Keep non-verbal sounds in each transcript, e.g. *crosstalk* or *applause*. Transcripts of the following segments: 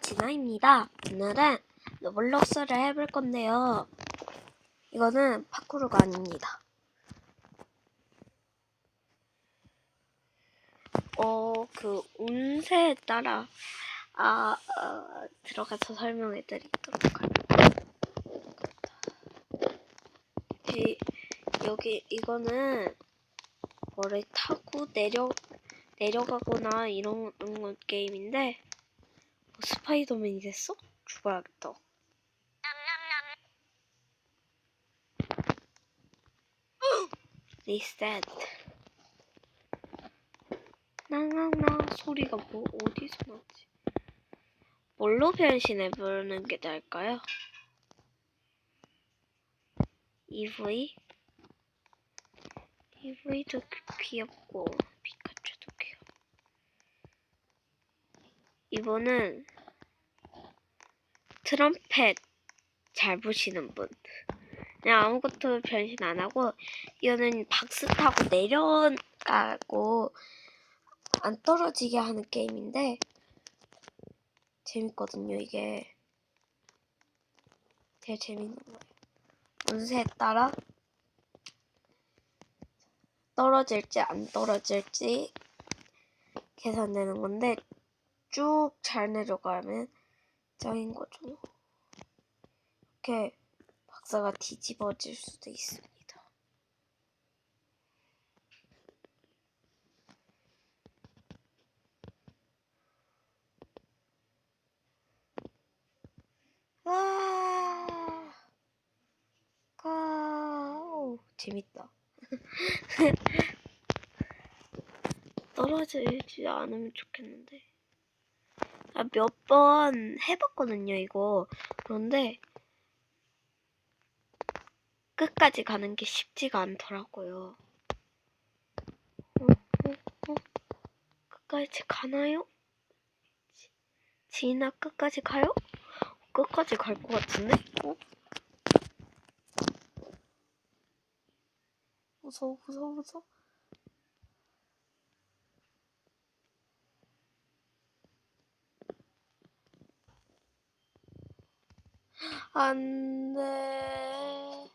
진아입니다. 오늘은 로블록스를 해볼 건데요. 이거는 파쿠르가 아닙니다. 어, 그 운세에 따라 아, 어, 들어가서 설명해 드리도록 할게요. 이, 여기 이거는 뭐를 타고 내려 내려가거나 이런 건 게임인데 뭐 스파이더맨이 됐어? 죽어야겠다. 리셋. 나나나 소리가 뭐 어디서 나지? 뭘로 변신해 보는 게 나을까요? EV? EV도 귀엽고 피카츄도 귀여워. 이번은 트럼펫 잘 부시는 분. 그냥 아무것도 변신 안 하고 이거는 박스 타고 내려가고 안 떨어지게 하는 게임인데 재밌거든요 이게 되게 재밌는 거예요. 운세에 따라 떨어질지 안 떨어질지 계산되는 건데 쭉 잘 내려가면 짱인 거죠. 이렇게 박사가 뒤집어질 수도 있습니다. 와, 가, 오, 재밌다. *laughs* 떨어지지 않으면 좋겠는데. 아, 몇번 해봤거든요, 이거. 그런데 끝까지 가는 게 쉽지가 않더라고요. 어, 어, 어. 끝까지 가나요? 지- 지인아 끝까지 가요? 끝까지 갈 것 같은데? 어? 무서워, 무서워, 무서워. 안 돼.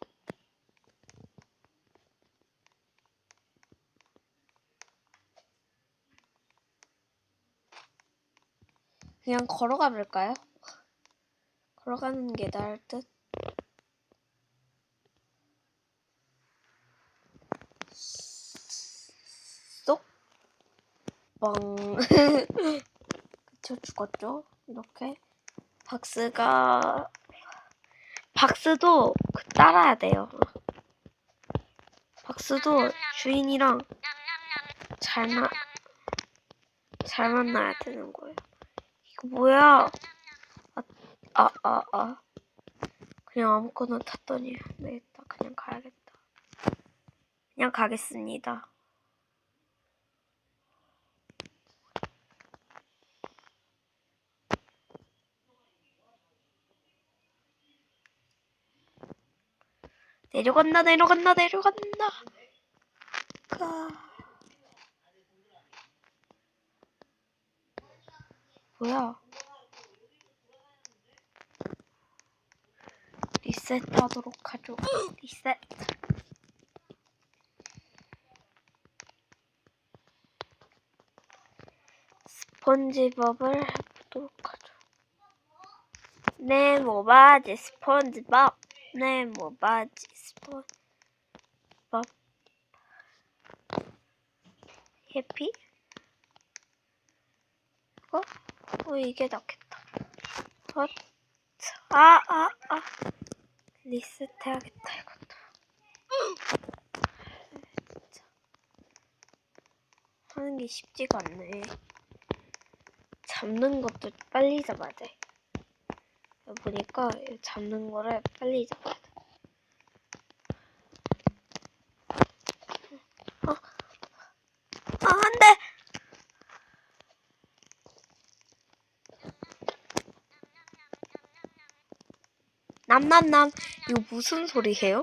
그냥 걸어가 볼까요? 걸어가는 게 나을 듯. 쏙. 뻥. *laughs* 그쵸, 죽었죠? 이렇게. 박스가, 박스도 그 따라야 돼요. 박스도 주인이랑 잘 마, 잘 만나야 되는 거예요. 이거 뭐야? 아, 아, 아. 그냥 아무거나 탔더니 안 되겠다. 그냥 가야겠다. 그냥 가겠습니다. 내려간다, 내려간다, 내려간다. 가. 뭐야? 리셋하도록 하죠. 리셋. 스펀지밥을 해보도록 하죠. 네, 모바지 스펀지밥. 네, 모바지 스펀지밥. 해피? 어? 어, 이게 낫겠다. 어? 아, 아, 아. 리셋 해야겠다, 이것도. 진짜. 하는 게 쉽지가 않네. 잡는 것도 빨리 잡아야 돼. 보니까 이 잡는 거를 빨리 잡아야 돼. 어? 아, 안 돼! 남남남 이거 무슨 소리예요?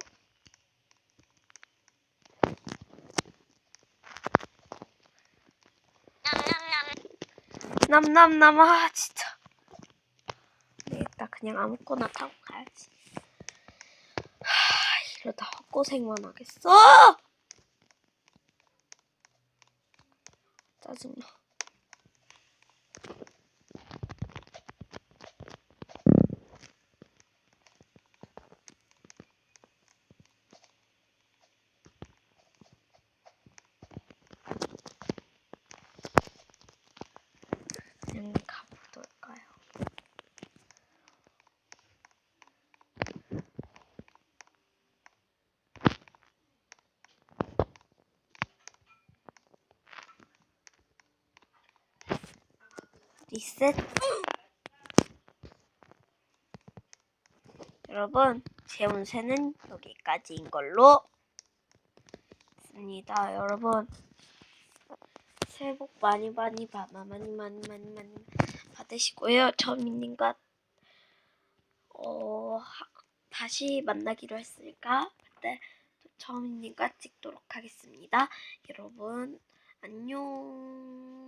남남남 아 진짜 그냥 아무거나 타고 가야지. 하, 이러다 헛고생만 하겠어. 짜증나. 그냥 가보도록까요. 리셋. 여러분, 제 운세는 여기까지인 걸로 있습니다. 여러분, 새해 복 많이 많이 바- 많이 많이 많이 많이 받으시고요. 처음이님과 어 하- 다시 만나기로 했으니까 그때 또 처음이님과 찍도록 하겠습니다. 여러분 안녕.